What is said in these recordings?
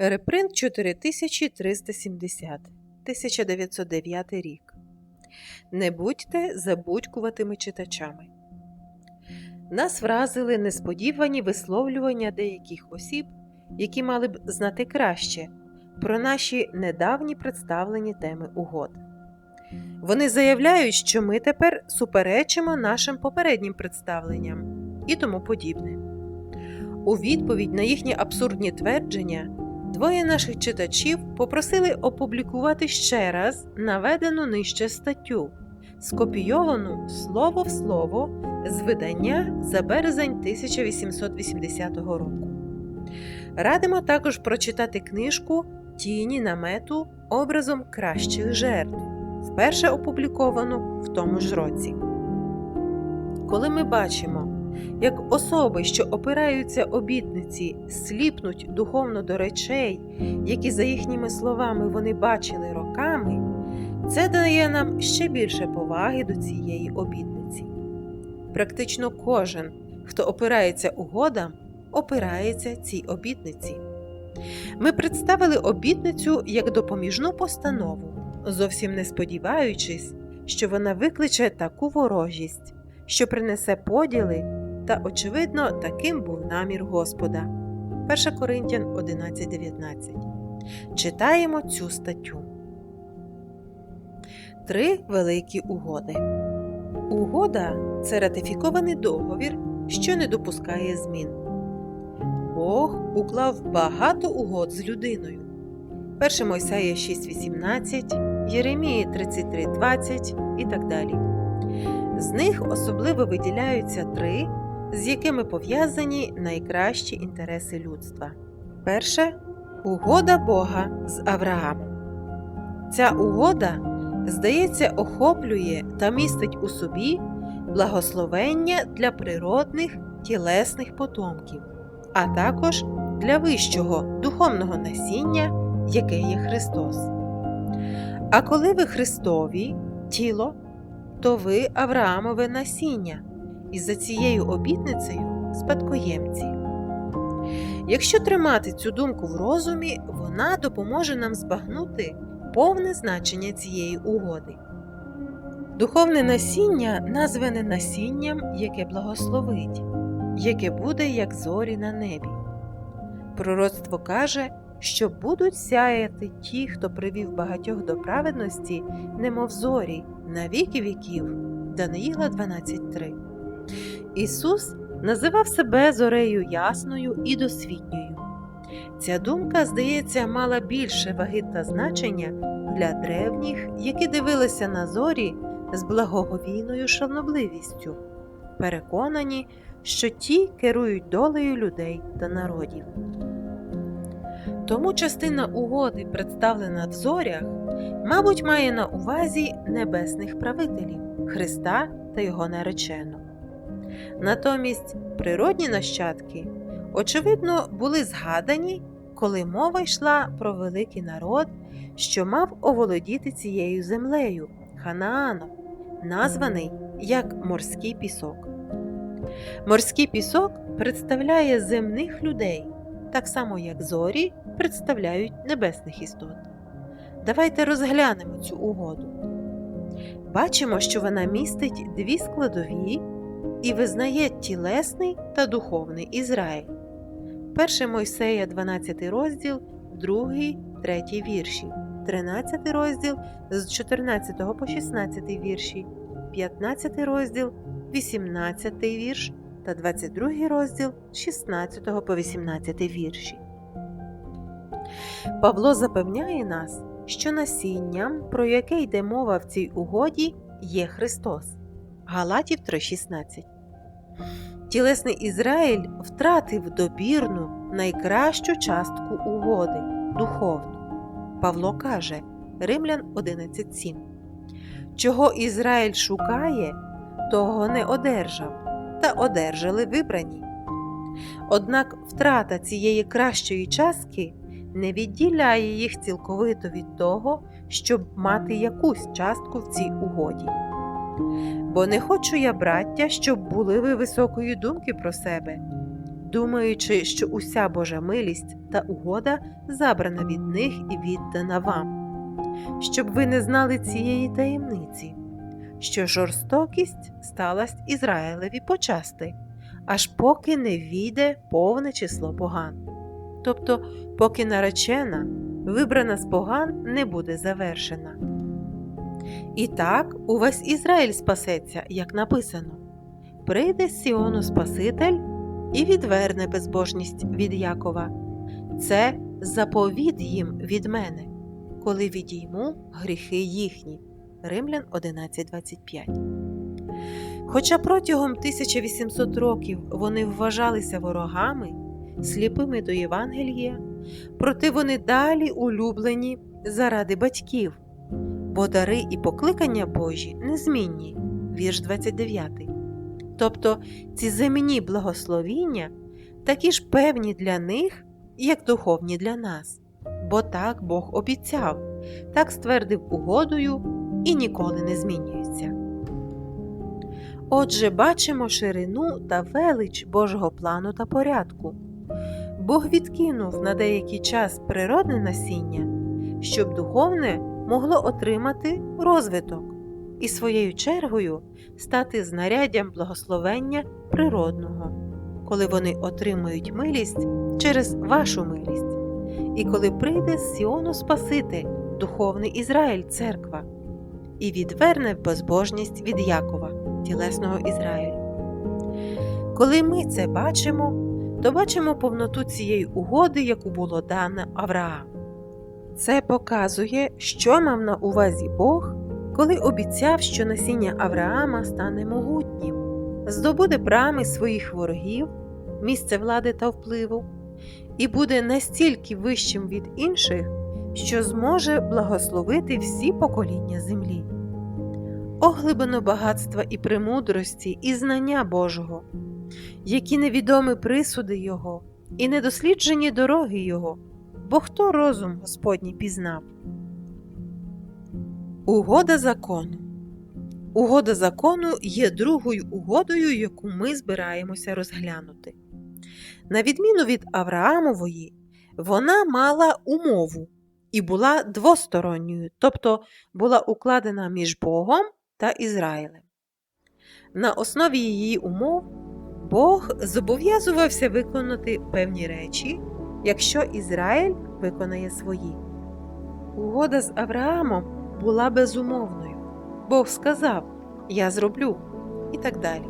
Репринт 4370 1909 рік. Не будьте забудькуватими читачами. Нас вразили несподівані висловлювання деяких осіб, які мали б знати краще про наші недавні представлені теми угод. Вони заявляють, що ми тепер суперечимо нашим попереднім представленням і тому подібне. У відповідь на їхні абсурдні твердження двоє наших читачів попросили опублікувати ще раз наведену нижче статтю, скопійовану слово в слово з видання за березень 1880 року. Радимо також прочитати книжку Тіні намету образом кращих жертв, вперше опубліковану в тому ж році. Коли ми бачимо, як особи, що опираються обітниці, сліпнуть духовно до речей, які, за їхніми словами, вони бачили роками, це дає нам ще більше поваги до цієї обітниці. Практично кожен, хто опирається угодам, опирається цій обітниці. Ми представили обітницю як допоміжну постанову, зовсім не сподіваючись, що вона викличе таку ворожість, що принесе поділи, та, очевидно, таким був намір Господа. 1 Коринтян 11.19. Читаємо цю статтю. Три великі угоди. Угода це ратифікований договір, що не допускає змін. Бог уклав багато угод з людиною. 1 Мойсея 6.18, Єремії 33.20 і так далі. З них особливо виділяються три, з якими пов'язані найкращі інтереси людства. Перше угода Бога з Авраамом. Ця угода, здається, охоплює та містить у собі благословення для природних тілесних потомків, а також для вищого духовного насіння, яке є Христос. А коли ви Христові тіло, то ви Авраамове насіння, і за цією обітницею спадкоємці. Якщо тримати цю думку в розумі, вона допоможе нам збагнути повне значення цієї угоди. Духовне насіння назване насінням, яке благословить, яке буде як зорі на небі. Пророцтво каже, що будуть сяяти ті, хто привів багатьох до праведності, немов зорі, на віки віків. Даниїла 12.3. Ісус називав себе зорею ясною і досвітньою. Ця думка, здається, мала більше ваги та значення для древніх, які дивилися на зорі з благоговійною шанобливістю, переконані, що ті керують долею людей та народів. Тому частина угоди, представлена в зорях, мабуть, має на увазі небесних правителів Христа та Його наречену. Натомість природні нащадки, очевидно, були згадані, коли мова йшла про великий народ, що мав оволодіти цією землею Ханааном, названий як морський пісок. Морський пісок представляє земних людей, так само як зорі представляють небесних істот. Давайте розглянемо цю угоду. Бачимо, що вона містить дві складові і визнає тілесний та духовний Ізраїль. 1 Мойсея, 12 розділ, 2, 3 вірші, 13 розділ з 14 по 16 вірші, 15 розділ, 18 вірш та 22 розділ з 16 по 18 вірші. Павло запевняє нас, що насінням, про яке йде мова в цій угоді, є Христос. Галатів 3:16. Тілесний Ізраїль втратив добірну найкращу частку угоди духовну. Павло каже Римлян 11:7. Чого Ізраїль шукає, того не одержав, та одержали вибрані. Однак втрата цієї кращої частки не відділяє їх цілковито від того, щоб мати якусь частку в цій угоді. Бо не хочу я, браття, щоб були ви високої думки про себе, думаючи, що уся Божа милість та угода забрана від них і віддана вам, щоб ви не знали цієї таємниці, що жорстокість сталася Ізраїлеві почасти, аж поки не війде повне число поган. Тобто, поки наречена, вибрана з поган, не буде завершена. І так увесь Ізраїль спасеться, як написано: прийде з Сіону Спаситель і відверне безбожність від Якова. Це заповіт їм від мене, коли відійму гріхи їхні. Римлян 11.25. Хоча протягом 1800 років вони вважалися ворогами, сліпими до Євангелія, проте вони далі улюблені заради батьків, бо дари і покликання Божі незмінні. Вірш 29. Тобто ці земні благословіння такі ж певні для них, як духовні для нас, бо так Бог обіцяв, так ствердив угодою і ніколи не змінюється. Отже, бачимо ширину та велич Божого плану та порядку. Бог відкинув на деякий час природне насіння, щоб духовне могло отримати розвиток і своєю чергою стати знаряддям благословення природного, коли вони отримують милість через вашу милість, і коли прийде з Сіону Спаситель, духовний Ізраїль, церква, і відверне безбожність від Якова, тілесного Ізраїлю. Коли ми це бачимо, то бачимо повноту цієї угоди, яку було дано Авраам. Це показує, що мав на увазі Бог, коли обіцяв, що насіння Авраама стане могутнім, здобуде брами своїх ворогів, місце влади та впливу, і буде настільки вищим від інших, що зможе благословити всі покоління землі. Оглибано багатства і премудрості, і знання Божого, які невідомі присуди Його, і недосліджені дороги Його, бо хто розум Господній пізнав. Угода закону Угода закону є другою угодою, яку ми збираємося розглянути. На відміну від Авраамової, вона мала умову і була двосторонньою, тобто була укладена між Богом та Ізраїлем. На основі її умов Бог зобов'язувався виконати певні речі, якщо Ізраїль виконає свої. Угода з Авраамом була безумовною. Бог сказав Я зроблю і так далі.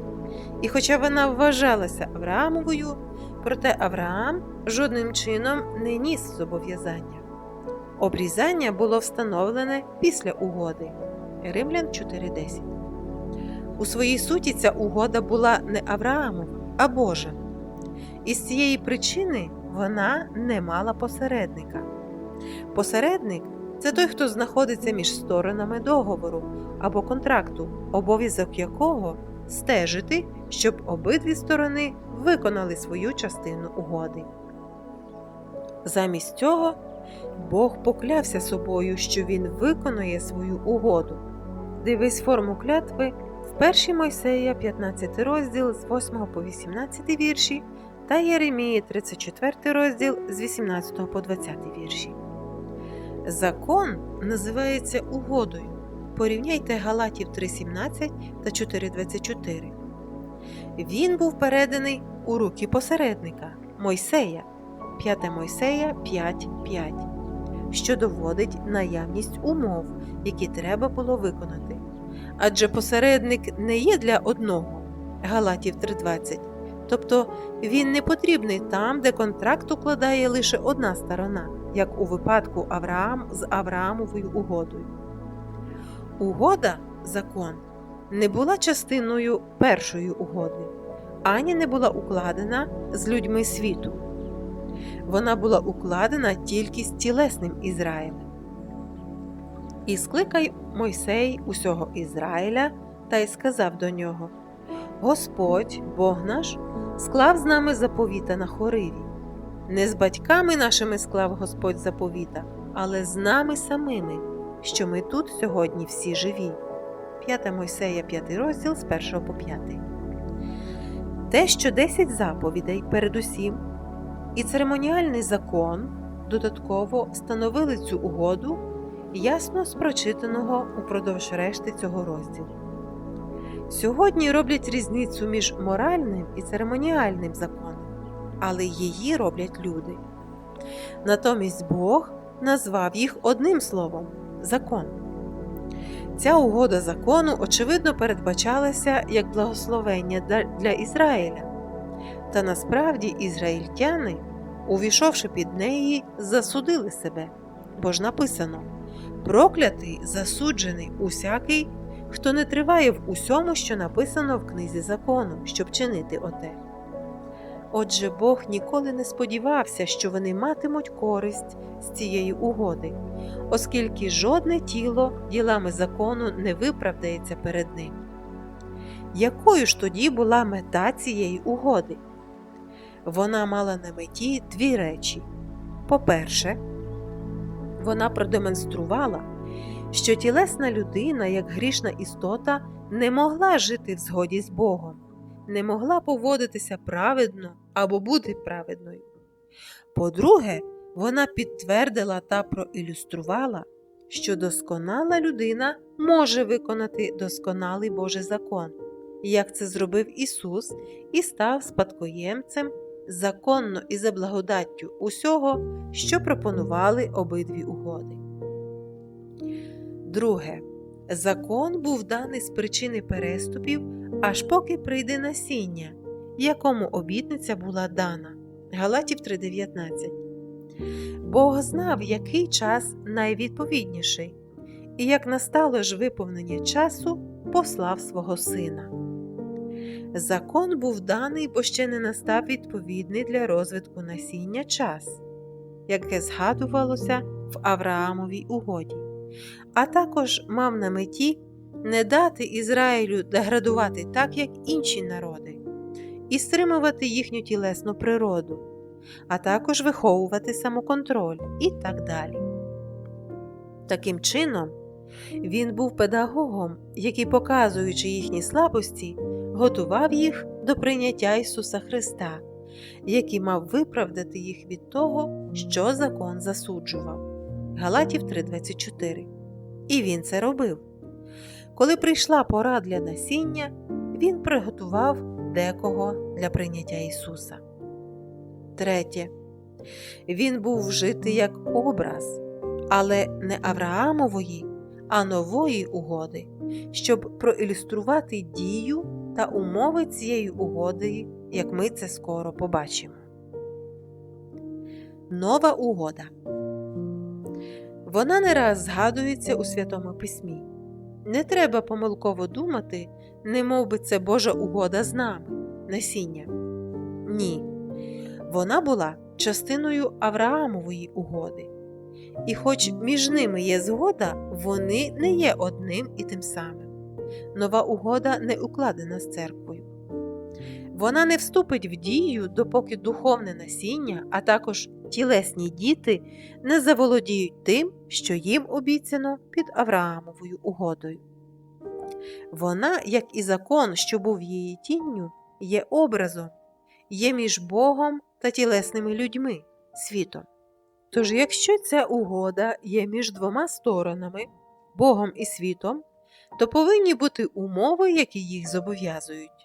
І хоча вона вважалася Авраамовою, проте Авраам жодним чином не ніс зобов'язання. Обрізання було встановлене після угоди. Римлян 4:10. У своїй суті ця угода була не Авраамова, а Божа. І з цієї причини вона не мала посередника. Посередник це той, хто знаходиться між сторонами договору або контракту, обов'язок якого стежити, щоб обидві сторони виконали свою частину угоди. Замість цього Бог поклявся собою, що він виконує свою угоду. Дивись форму клятви в 1 Мойсея 15 розділ з 8 по 18 вірші та Єремії 34 розділ з 18 по 20 вірші. Закон називається угодою. Порівняйте Галатів 3.17 та 4.24. Він був переданий у руки посередника Мойсея 5 Мойсея 5.5, що доводить наявність умов, які треба було виконати. Адже посередник не є для одного Галатів 3.20, тобто він не потрібний там, де контракт укладає лише одна сторона, як у випадку Авраам з Авраамовою угодою. Угода закон не була частиною першої угоди, ані не була укладена з людьми світу. Вона була укладена тільки з тілесним Ізраїлем. І скликай Мойсей усього Ізраїля та й сказав до нього: Господь, Бог наш, склав з нами заповіта на хориві. Не з батьками нашими склав Господь заповіта, але з нами самими, що ми тут сьогодні всі живі. 5 Мойсея, 5 розділ з 1 по 5. Те, що 10 заповідей передусім, і церемоніальний закон додатково становили цю угоду, ясно з прочитаного упродовж решти цього розділу. Сьогодні роблять різницю між моральним і церемоніальним законом, але її роблять люди. Натомість Бог назвав їх одним словом закон. Ця угода закону, очевидно, передбачалася як благословення для Ізраїля. Та насправді ізраїльтяни, увійшовши під неї, засудили себе, бо ж написано проклятий, засуджений усякий, хто не триває в усьому, що написано в книзі закону, щоб чинити оте. Отже, Бог ніколи не сподівався, що вони матимуть користь з цієї угоди, оскільки жодне тіло ділами закону не виправдається перед ним. Якою ж тоді була мета цієї угоди? Вона мала на меті дві речі. По-перше, вона продемонструвала, що тілесна людина, як грішна істота, не могла жити в згоді з Богом не могла поводитися праведно або бути праведною. По-друге, вона підтвердила та проілюструвала, що досконала людина може виконати досконалий Божий закон, як це зробив Ісус і став спадкоємцем законно і за благодаттю усього, що пропонували обидві угоди. Друге, закон був даний з причини переступів аж поки прийде насіння, якому обітниця була дана. Галатів 3:19. Бог знав, який час найвідповідніший, і як настало ж виповнення часу, послав свого сина. Закон був даний, бо ще не настав відповідний для розвитку насіння час, яке згадувалося в Авраамовій угоді, а також мав на меті не дати Ізраїлю деградувати так, як інші народи, і стримувати їхню тілесну природу, а також виховувати самоконтроль і так далі. Таким чином, він був педагогом, який, показуючи їхні слабості, готував їх до прийняття Ісуса Христа, який мав виправдати їх від того, що закон засуджував. Галатів 3:24. І він це робив. Коли прийшла пора для насіння, він приготував декого для прийняття Ісуса. Третє. Він був вжитий як образ, але не Авраамової, а нової угоди, щоб проілюструвати дію та умови цієї угоди, як ми це скоро побачимо. Нова угода. Вона не раз згадується у Святому Письмі. Не треба помилково думати, не би це Божа угода з нами, насіння. Ні. Вона була частиною Авраамової угоди. І хоч між ними є згода, вони не є одним і тим самим. Нова угода не укладена з церквою. Вона не вступить в дію, допоки духовне насіння, а також тілесні діти не заволодіють тим, що їм обіцяно під Авраамовою угодою. Вона, як і закон, що був її тінню, є образом, є між Богом та тілесними людьми, світом. Тож, якщо ця угода є між двома сторонами, Богом і світом, то повинні бути умови, які їх зобов'язують.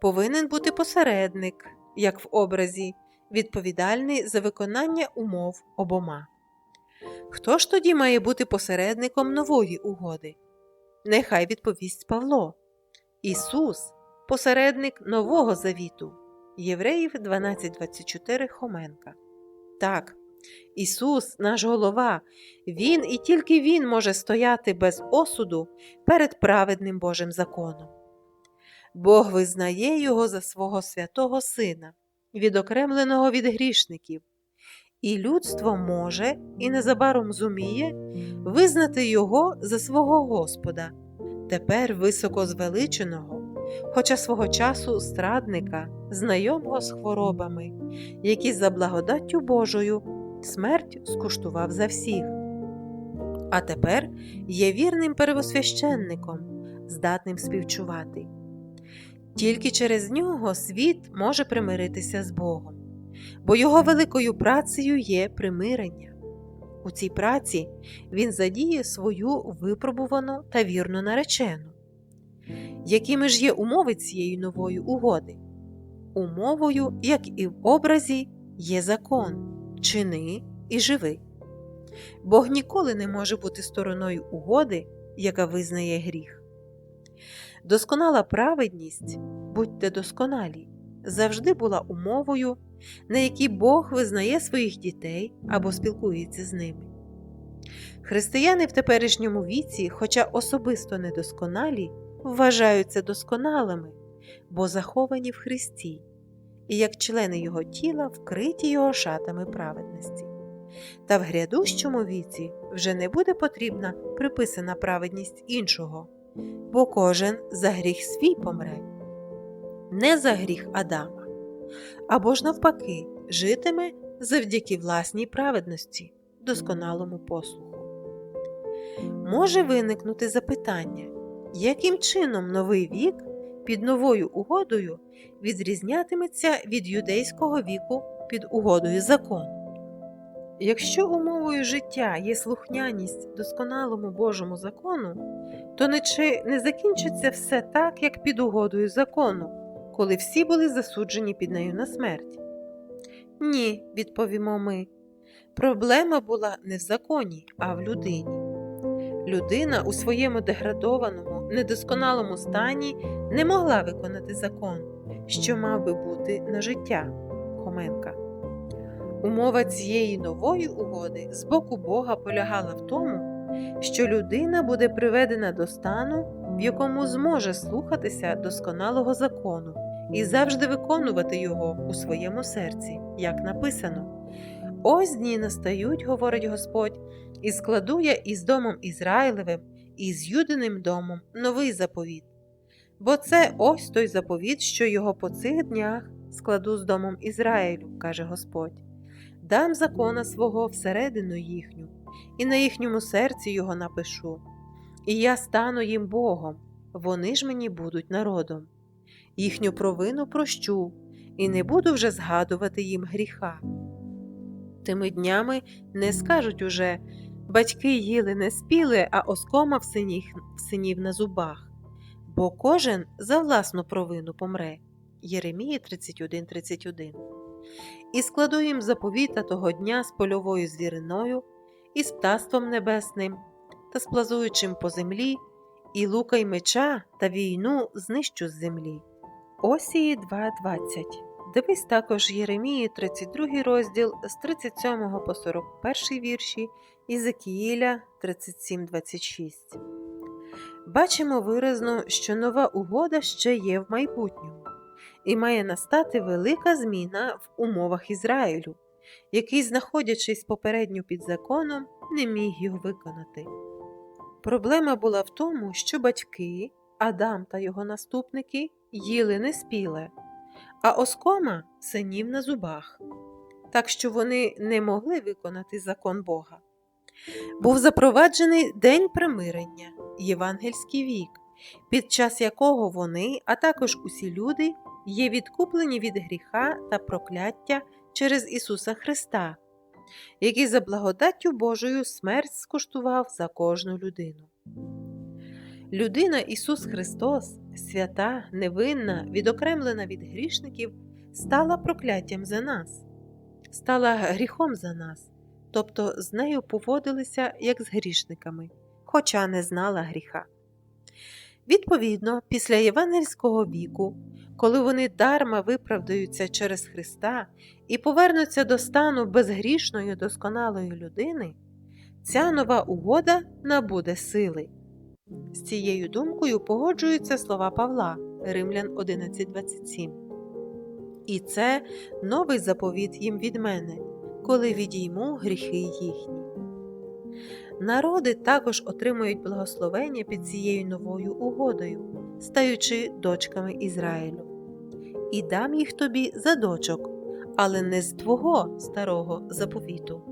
Повинен бути посередник, як в образі, відповідальний за виконання умов обома. Хто ж тоді має бути посередником нової угоди? Нехай відповість Павло. Ісус, посередник Нового Завіту, Євреїв 12.24 Хоменка. Так, Ісус, наш голова, Він і тільки Він може стояти без осуду перед праведним Божим законом. Бог визнає Його за свого святого Сина, відокремленого від грішників, і людство може і незабаром зуміє визнати Його за свого Господа, тепер високо звеличеного, хоча свого часу страдника, знайомого з хворобами, які за благодаттю Божою смерть скуштував за всіх. А тепер є вірним первосвященником, здатним співчувати. Тільки через нього світ може примиритися з Богом, бо його великою працею є примирення. У цій праці він задіє свою випробувану та вірну наречену. Якими ж є умови цієї нової угоди? Умовою, як і в образі, є закон, чини і живи. Бог ніколи не може бути стороною угоди, яка визнає гріх. Досконала праведність, будьте досконалі, завжди була умовою, на якій Бог визнає своїх дітей або спілкується з ними. Християни в теперішньому віці, хоча особисто недосконалі, вважаються досконалими, бо заховані в Христі, і як члени Його тіла вкриті Його шатами праведності. Та в грядущому віці вже не буде потрібна приписана праведність іншого, бо кожен за гріх свій помре, не за гріх Адама, або ж навпаки, житиме завдяки власній праведності, досконалому послуху. Може виникнути запитання, яким чином новий вік під новою угодою відрізнятиметься від юдейського віку під угодою закону? Якщо умовою життя є слухняність досконалому Божому закону, то не чи не закінчиться все так, як під угодою закону, коли всі були засуджені під нею на смерть? Ні, відповімо ми. Проблема була не в законі, а в людині. Людина у своєму деградованому, недосконалому стані не могла виконати закон, що мав би бути на життя. Хоменка. Умова цієї нової угоди з боку Бога полягала в тому, що людина буде приведена до стану, в якому зможе слухатися досконалого закону і завжди виконувати його у своєму серці, як написано. Ось дні настають, говорить Господь, і складу я із домом Ізраїлевим і з Юдиним домом новий заповіт. Бо це ось той заповіт, що його по цих днях складу з домом Ізраїлю, каже Господь. Дам закона свого всередину їхню, і на їхньому серці його напишу. І я стану їм Богом, вони ж мені будуть народом. Їхню провину прощу, і не буду вже згадувати їм гріха. Тими днями не скажуть уже батьки їли не спіли, а оскома в синіх, в синів на зубах, бо кожен за власну провину помре. Єремії 31.31 І складу їм заповіта того дня з польовою звіриною, і з птаством небесним, та з плазуючим по землі, і лука й меча та війну знищу з землі. Осії 2.20 Дивись також Єремії 32 розділ з 37 по 41 вірші Ізекіїля 37.26. Бачимо виразно, що нова угода ще є в майбутньому, і має настати велика зміна в умовах Ізраїлю, який, знаходячись попередньо під законом, не міг його виконати. Проблема була в тому, що батьки, Адам та його наступники їли неспіле, а оскома синів на зубах, так що вони не могли виконати закон Бога. Був запроваджений День примирення, євангельський вік, під час якого вони, а також усі люди, є відкуплені від гріха та прокляття через Ісуса Христа, який за благодаттю Божою смерть скуштував за кожну людину. Людина Ісус Христос, свята, невинна, відокремлена від грішників, стала прокляттям за нас, стала гріхом за нас, тобто з нею поводилися як з грішниками, хоча не знала гріха. Відповідно, після євангельського віку, коли вони дарма виправдаються через Христа і повернуться до стану безгрішної досконалої людини, ця нова угода набуде сили. З цією думкою погоджуються слова Павла, Римлян 11.27. І це новий заповіт їм від мене, коли відійму гріхи їхні. Народи також отримують благословення під цією новою угодою, стаючи дочками Ізраїлю. І дам їх тобі за дочок, але не з твого старого заповіту.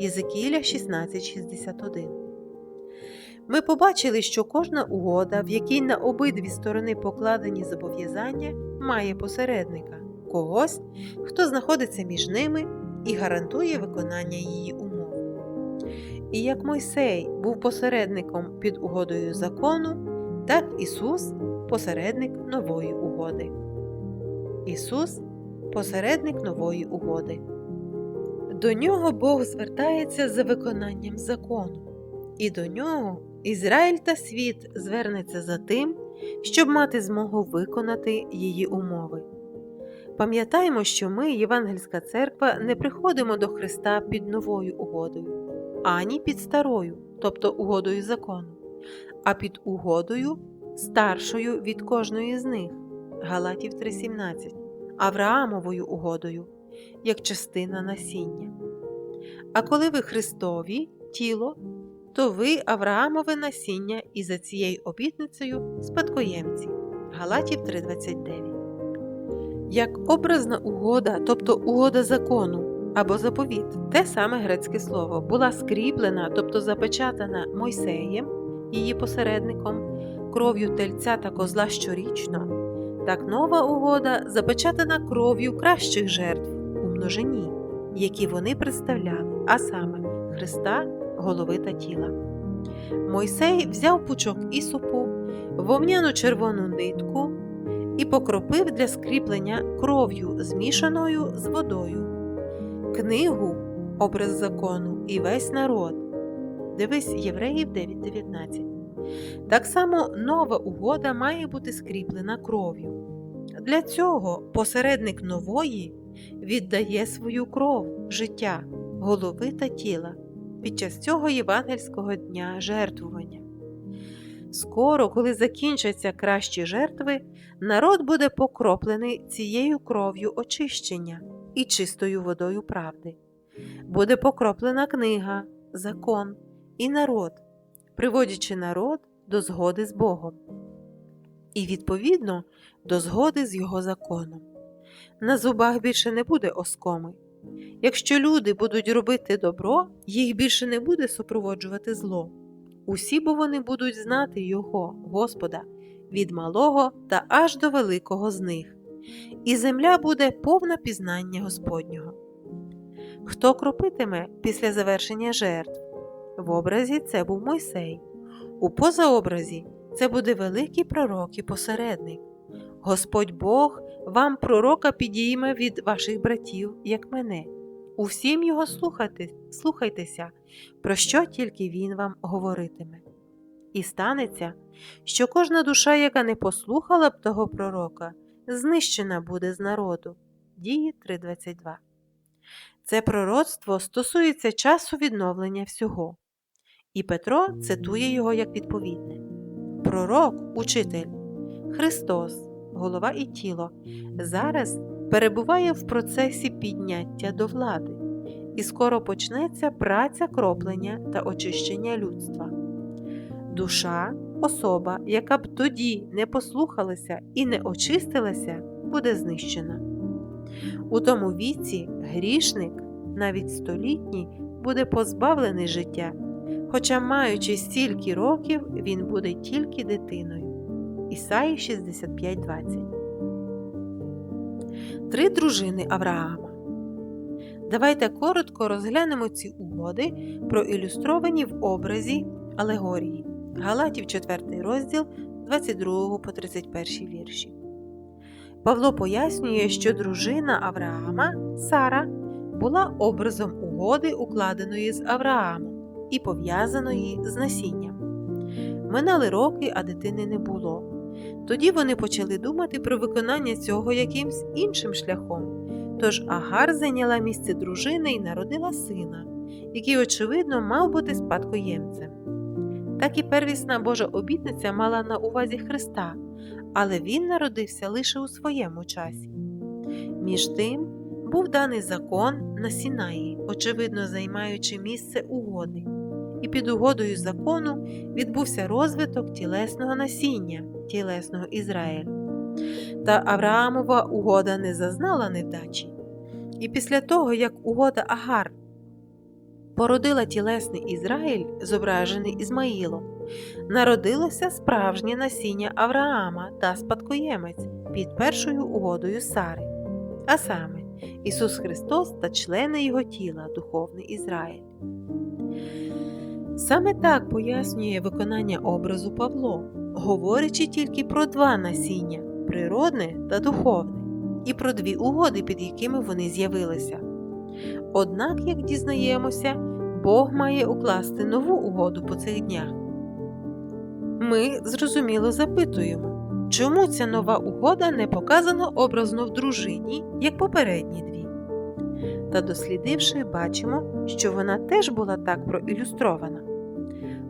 Єзекіля 1661 Ми побачили, що кожна угода, в якій на обидві сторони покладені зобов'язання, має посередника когось, хто знаходиться між ними і гарантує виконання її умов. І як Мойсей був посередником під угодою закону, так Ісус посередник нової угоди. Ісус посередник нової угоди. До нього Бог звертається за виконанням закону, і до нього Ізраїль та світ звернеться за тим, щоб мати змогу виконати її умови. Пам'ятаємо, що ми, Євангельська церква, не приходимо до Христа під новою угодою, ані під старою, тобто угодою закону, а під угодою старшою від кожної з них Галатів 3:17, Авраамовою угодою, як частина насіння. А коли ви Христові тіло, то ви Авраамове насіння і за цією обітницею спадкоємці. Галатів 3:29. Як образна угода, тобто угода закону або заповіт, те саме грецьке слово, була скріплена, тобто запечатана Мойсеєм, її посередником, кров'ю тельця та козла щорічно, так нова угода запечатана кров'ю кращих жертв у множині, які вони представляли, а саме Христа, голови та тіла. Мойсей взяв пучок ісопу, вовняну червону нитку і покропив для скріплення кров'ю, змішаною з водою, книгу, образ закону і весь народ. Дивись Євреїв 9.19. Так само нова угода має бути скріплена кров'ю. Для цього посередник нової віддає свою кров, життя, голови та тіла під час цього євангельського дня жертвування. Скоро, коли закінчаться кращі жертви, народ буде покроплений цією кров'ю очищення і чистою водою правди. Буде покроплена книга, закон і народ, приводячи народ до згоди з Богом. І, відповідно, до згоди з його законом. На зубах більше не буде оскоми. Якщо люди будуть робити добро, їх більше не буде супроводжувати зло. Усі бо вони будуть знати Його, Господа, від малого та аж до великого з них, і земля буде повна пізнання Господнього. Хто кропитиме після завершення жертв? В образі це був Мойсей, у позаобразі це буде великий пророк і посередник. Господь Бог вам пророка підійме від ваших братів, як мене. Усім його слухати, слухайтеся, про що тільки він вам говоритиме. І станеться, що кожна душа, яка не послухала б того пророка, знищена буде з народу. Дії 3.22. Це пророцтво стосується часу відновлення всього. І Петро цитує його як відповідне: Пророк, учитель, Христос, голова і тіло, зараз перебуває в процесі підняття до влади, і скоро почнеться праця кроплення та очищення людства. Душа, особа, яка б тоді не послухалася і не очистилася, буде знищена. У тому віці грішник, навіть столітній, буде позбавлений життя, хоча, маючи стільки років, він буде тільки дитиною. Ісаї 65.20 Три дружини Авраама. Давайте коротко розглянемо ці угоди, проілюстровані в образі алегорії. Галатів 4 розділ 22 по 31 вірші. Павло пояснює, що дружина Авраама Сара була образом угоди, укладеної з Авраамом і пов'язаної з насінням. Минали роки, а дитини не було. Тоді вони почали думати про виконання цього якимсь іншим шляхом. Тож Агар зайняла місце дружини і народила сина, який, очевидно, мав бути спадкоємцем. Так і первісна Божа обітниця мала на увазі Христа, але він народився лише у своєму часі. Між тим був даний закон на Сінаї, очевидно займаючи місце угоди, і під угодою закону відбувся розвиток тілесного насіння, тілесного Ізраїлю. Та Авраамова угода не зазнала невдачі. І після того, як угода Агар породила тілесний Ізраїль, зображений Ізмаїлом, народилося справжнє насіння Авраама та спадкоємець під першою угодою Сари, а саме Ісус Христос та члени Його тіла, духовний Ізраїль. Саме так пояснює виконання образу Павло, говорячи тільки про два насіння природне та духовне, і про дві угоди, під якими вони з'явилися. Однак, як дізнаємося, Бог має укласти нову угоду по цих днях. Ми зрозуміло запитуємо, чому ця нова угода не показана образно в дружині, як попередні дві. Та дослідивши, бачимо, що вона теж була так проілюстрована.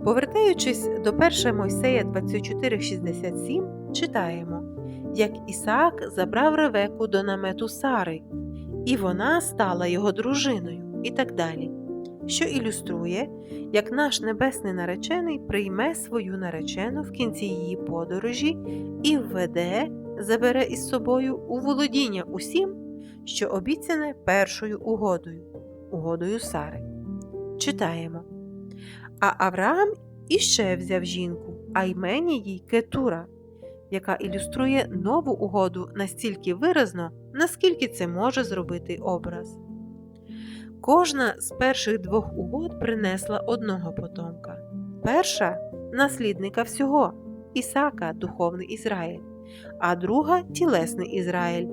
Повертаючись до 1 Мойсея 24,67, читаємо, як Ісаак забрав Ревеку до намету Сари, і вона стала його дружиною, і так далі, що ілюструє, як наш небесний наречений прийме свою наречену в кінці її подорожі і введе, забере із собою у володіння усім, що обіцяне першою угодою, угодою Сари. Читаємо. А Авраам іще взяв жінку, а імені їй Кетура, яка ілюструє нову угоду настільки виразно, наскільки це може зробити образ. Кожна з перших двох угод принесла одного потомка. Перша наслідника всього Ісака, духовний Ізраїль, а друга тілесний Ізраїль,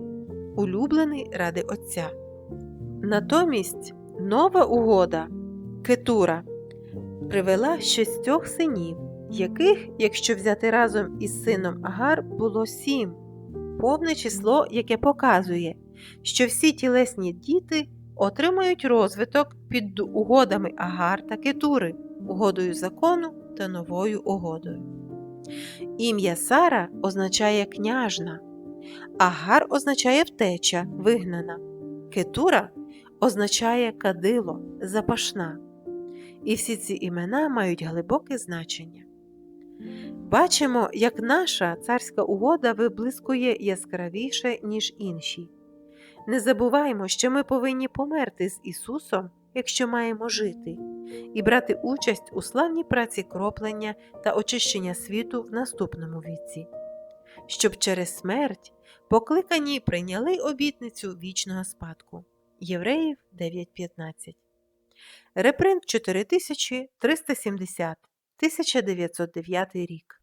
улюблений ради Отця. Натомість нова угода Кетура привела шістьох синів, яких, якщо взяти разом із сином Агар, було сім, повне число, яке показує, що всі тілесні діти отримають розвиток під угодами Агар та Кетури, угодою закону та новою угодою. Ім'я Сара означає княжна, Агар означає втеча, вигнана, Кетура означає кадило, запашна. І всі ці імена мають глибоке значення. Бачимо, як наша царська угода виблискує яскравіше, ніж інші. Не забуваймо, що ми повинні померти з Ісусом, якщо маємо жити, і брати участь у славній праці кроплення та очищення світу в наступному віці, щоб через смерть покликані прийняли обітницю вічного спадку. Євреїв 9.15 Репринт 4370 1909 рік